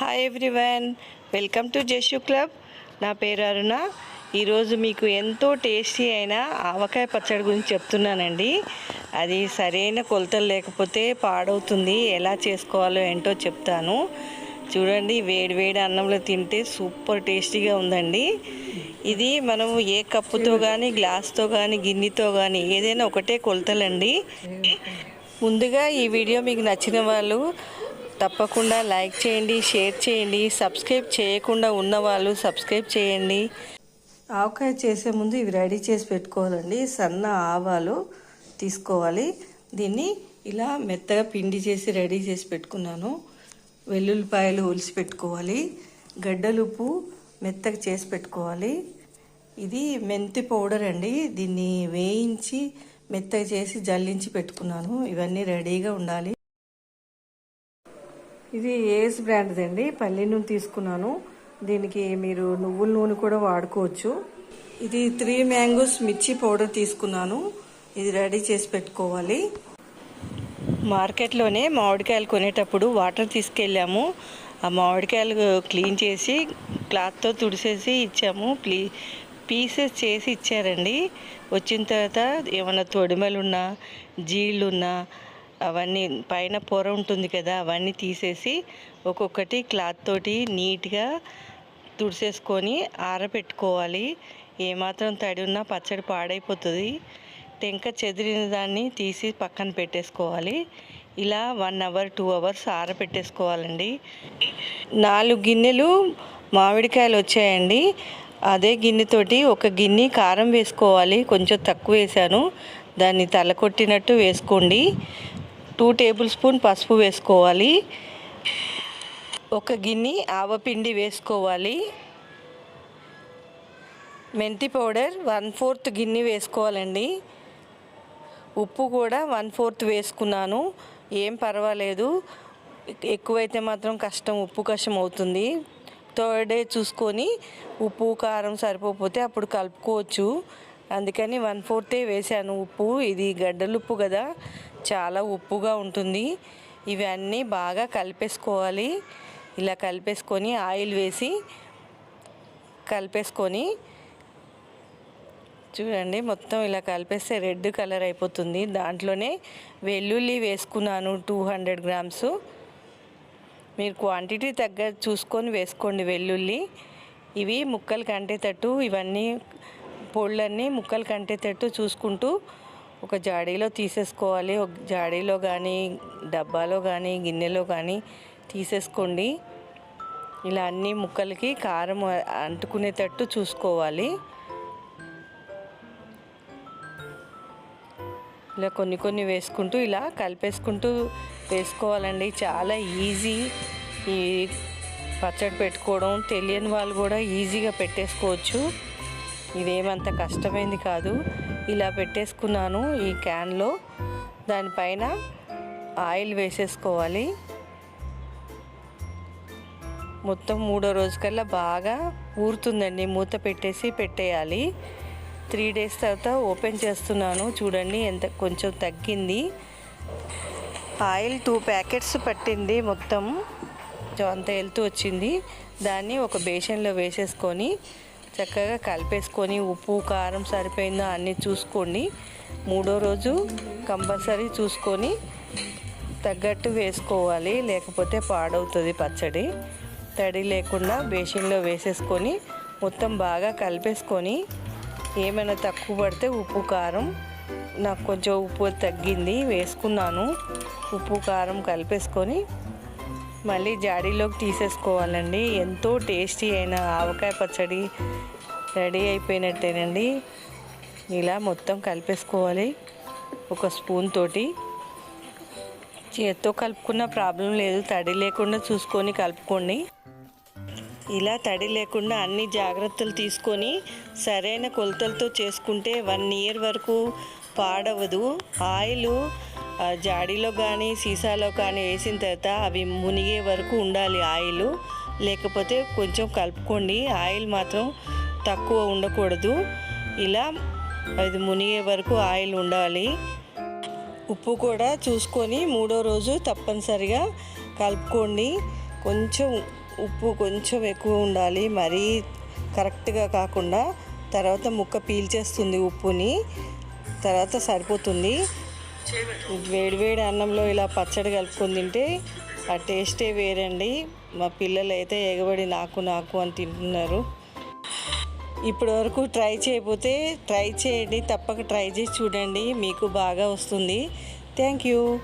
Hi everyone welcome to Jeshu club నా పేరు అరుణ. ఈరోజు మీకు ఎంతో టేస్టీ అయిన ఆవకాయ పచ్చడి గురించి చెప్తున్నానండి. అది సరైన కొలతలు లేకపోతే పాడవుతుంది. ఎలా చేసుకోవాలో ఏంటో చెప్తాను. చూడండి వేడి వేడి అన్నంలో తింటే సూపర్ టేస్టీగా ఉందండి. ఇది మనం ఏ కప్పుతో కానీ గ్లాస్తో కానీ గిన్నెతో కానీ ఏదైనా ఒకటే కొలతలండి. ముందుగా ఈ వీడియో మీకు నచ్చిన వాళ్ళు తప్పకుండా లైక్ చేయండి షేర్ చేయండి సబ్స్క్రైబ్ చేయకుండా ఉన్న వాళ్ళు సబ్స్క్రైబ్ చేయండి. ఆవకాయ చేసే ముందు ఇవి రెడీ చేసి పెట్టుకోవాలండి. సన్న ఆవాలు తీసుకోవాలి. దీన్ని ఇలా మెత్తగా పిండి చేసి రెడీ చేసి పెట్టుకున్నాను. వెల్లుల్లిపాయలు ఒలిసి పెట్టుకోవాలి. గడ్డలుపు మెత్తగా చేసి పెట్టుకోవాలి. ఇది మెంతి పౌడర్ అండి. దీన్ని వేయించి మెత్తగా చేసి జల్లించి పెట్టుకున్నాను. ఇవన్నీ రెడీగా ఉండాలి. ఇది ఏస్ బ్రాండ్ది అండి. పల్లి నూనె తీసుకున్నాను. దీనికి మీరు నువ్వుల నూనె కూడా వాడుకోవచ్చు. ఇది త్రీ మ్యాంగోస్ మిర్చి పౌడర్ తీసుకున్నాను. ఇది రెడీ చేసి పెట్టుకోవాలి. మార్కెట్లోనే మామిడికాయలు కొనేటప్పుడు వాటర్ తీసుకెళ్ళాము. ఆ మామిడికాయలు క్లీన్ చేసి క్లాత్తో తుడిసేసి ఇచ్చాము. ప్లీ పీసెస్ చేసి ఇచ్చారండి. వచ్చిన తర్వాత ఏమైనా తొడిమలున్నా జీళ్ళున్నా అవన్నీ పైన పొర ఉంటుంది కదా అవన్నీ తీసేసి ఒక్కొక్కటి క్లాత్ తోటి నీట్గా తుడిసేసుకొని ఆరబెట్టుకోవాలి. ఏమాత్రం తడి ఉన్నా పచ్చడి పాడైపోతుంది. టెంక చెదిరిన దాన్ని తీసి పక్కన పెట్టేసుకోవాలి. ఇలా వన్ అవర్ టూ అవర్స్ ఆరబెట్టేసుకోవాలండి. నాలుగు గిన్నెలు మామిడికాయలు వచ్చాయండి. అదే గిన్నెతోటి ఒక గిన్నె కారం వేసుకోవాలి. కొంచెం తక్కువ వేసాను. దాన్ని తల కొట్టినట్టు వేసుకోండి. టూ టేబుల్ స్పూన్ పసుపు వేసుకోవాలి. ఒక గిన్నె ఆవపిండి వేసుకోవాలి. మెంతి పౌడర్ వన్ ఫోర్త్ గిన్నె వేసుకోవాలండి. ఉప్పు కూడా వన్ ఫోర్త్ వేసుకున్నాను. ఏం పర్వాలేదు. ఎక్కువైతే మాత్రం కష్టం ఉప్పు కష్టం అవుతుంది. థర్డ్ డే చూసుకొని ఉప్పు కారం సరిపోతే అప్పుడు కలుపుకోవచ్చు. అందుకని వన్ ఫోర్తే వేసాను ఉప్పు. ఇది గడ్డలు ఉప్పు కదా చాలా ఉప్పుగా ఉంటుంది. ఇవన్నీ బాగా కలిపేసుకోవాలి. ఇలా కలిపేసుకొని ఆయిల్ వేసి కలిపేసుకొని చూడండి మొత్తం ఇలా కలిపేస్తే రెడ్ కలర్ అయిపోతుంది. దాంట్లోనే వెల్లుల్లి వేసుకున్నాను టూ హండ్రెడ్ గ్రామ్స్. మీరు క్వాంటిటీ తగ్గ చూసుకొని వేసుకోండి వెల్లుల్లి. ఇవి ముక్కలు కంటేటట్టు ఇవన్నీ పొళ్ళన్నీ ముక్కలు కంటేటట్టు చూసుకుంటూ ఒక జాడీలో తీసేసుకోవాలి. ఒక జాడీలో కానీ డబ్బాలో కానీ గిన్నెలో కానీ తీసేసుకోండి. ఇలా అన్ని ముక్కలకి కారం అంటుకునేటట్టు చూసుకోవాలి. ఇలా కొన్ని కొన్ని వేసుకుంటూ ఇలా కలిపేసుకుంటూ వేసుకోవాలండి. చాలా ఈజీ. ఈ పచ్చడి పెట్టుకోవడం తెలియని వాళ్ళు కూడా ఈజీగా పెట్టేసుకోవచ్చు. ఇదేమంత కష్టమైంది కాదు. ఇలా పెట్టేసుకున్నాను ఈ క్యాన్లో. దానిపైన ఆయిల్ వేసేసుకోవాలి. మొత్తం మూడో రోజుకల్లా బాగా ఊరుతుందండి. మూత పెట్టేసి పెట్టేయాలి. త్రీ డేస్ తర్వాత ఓపెన్ చేస్తున్నాను. చూడండి ఎంత కొంచెం తగ్గింది. ఆయిల్ టూ ప్యాకెట్స్ పట్టింది మొత్తం. అంత వెళ్తూ వచ్చింది. దాన్ని ఒక బేషన్లో వేసేసుకొని చక్కగా కలిపేసుకొని ఉప్పు కారం సరిపోయిందో అన్నీ చూసుకోండి మూడో రోజు కంపల్సరీ చూసుకొని తగ్గట్టు వేసుకోవాలి. లేకపోతే పాడవుతుంది పచ్చడి. తడి లేకుండా బేసిన్లో వేసేసుకొని మొత్తం బాగా కలిపేసుకొని ఏమైనా తక్కువ పడితే ఉప్పు కారం. నాకు కొంచెం ఉప్పు తగ్గింది వేసుకున్నాను. ఉప్పు కారం కలిపేసుకొని మళ్ళీ జాడీలోకి తీసేసుకోవాలండి. ఎంతో టేస్టీ అయిన ఆవకాయ పచ్చడి రెడీ అయిపోయినట్టేనండి. ఇలా మొత్తం కలిపేసుకోవాలి. ఒక స్పూన్ తోటి. చేత్తో కలుపుకున్న ప్రాబ్లం లేదు. తడి లేకుండా చూసుకొని కలుపుకోండి. ఇలా తడి లేకుండా అన్ని జాగ్రత్తలు తీసుకొని సరైన కొలతలతో చేసుకుంటే వన్ ఇయర్ వరకు పాడవదు. ఆయిల్ జాడీలో కానీ సీసాలో కానీ వేసిన తర్వాత అవి మునిగే వరకు ఉండాలి ఆయిల్. లేకపోతే కొంచెం కలుపుకోండి. ఆయిల్ మాత్రం తక్కువ ఉండకూడదు. ఇలా అది మునిగే వరకు ఆయిల్ ఉండాలి. ఉప్పు కూడా చూసుకొని మూడో రోజు తప్పనిసరిగా కలుపుకోండి. కొంచెం ఉప్పు కొంచెం ఎక్కువ ఉండాలి. మరీ కరెక్ట్గా కాకుండా తర్వాత ముక్క పీల్చేస్తుంది ఉప్పుని. తర్వాత సరిపోతుంది. వేడివేడి అన్నంలో ఇలా పచ్చడి కలుపుకొని తింటే ఆ టేస్టే వేరండి. మా పిల్లలు అయితే ఎగబడి నాకు నాకు అని తింటున్నారు. ఇప్పటి వరకు ట్రై చేయకపోతే ట్రై చేయండి. తప్పక ట్రై చేసి చూడండి. మీకు బాగా వస్తుంది. Thank you.